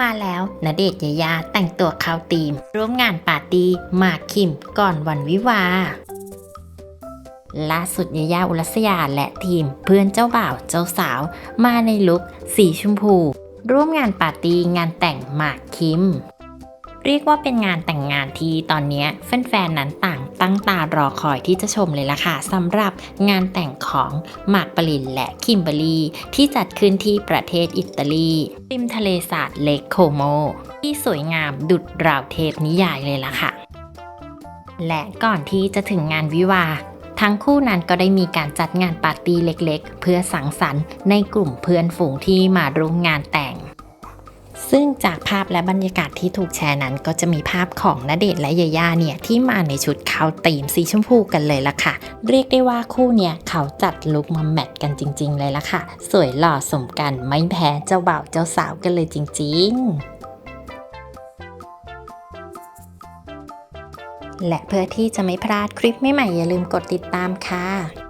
มาแล้วณเดชยายาแต่งตัวเข้าธีม ร่วมงานปาร์ตี้หมากคิมก่อนวันวิวาล่าสุดยายาอุรัสยาและทีมเพื่อนเจ้าบ่าวเจ้าสาว มาในลุคสีชมพู ร่วมงานปาร์ตี้งานแต่งหมากคิม เรียกว่าเป็นงานแต่งงานที่ตอนนี้แฟนๆนั้นต่าง ตั้งตารอคอยที่จะชมเลยล่ะค่ะสำหรับงานแต่งของหมากปรินและคิมเบอรรีที่จัดขึ้นที่ประเทศอิตาลีริมทะเลสาบเลคโคโม ที่สวยงามดุดราวเทพนิยายเลยล่ะค่ะ และก่อนที่จะถึงงานวิวาทั้งคู่นั้นก็ได้มีการจัดงานปาร์ตี้เล็กๆ เพื่อสังสรรค์ในกลุ่มเพื่อนฝูงที่มาร่วมงานแต่ง ซึ่งจากภาพและบรรยากาศที่ถูกแชร์นั้น ก็จะมีภาพของณเดชน์และยาย่าเนี่ยที่มาในชุดขาวตีมสีชมพูกันเลยล่ะค่ะ เรียกได้ว่าคู่เนี่ยเขาจัดลุคมาแมทกันจริง ๆ เลยล่ะค่ะ สวยหล่อสมกันไม่แพ้เจ้าบ่าวเจ้าสาวกันเลยจริง ๆและเพื่อที่จะไม่พลาดคลิปใหม่ๆอย่าลืมกดติดตามค่ะ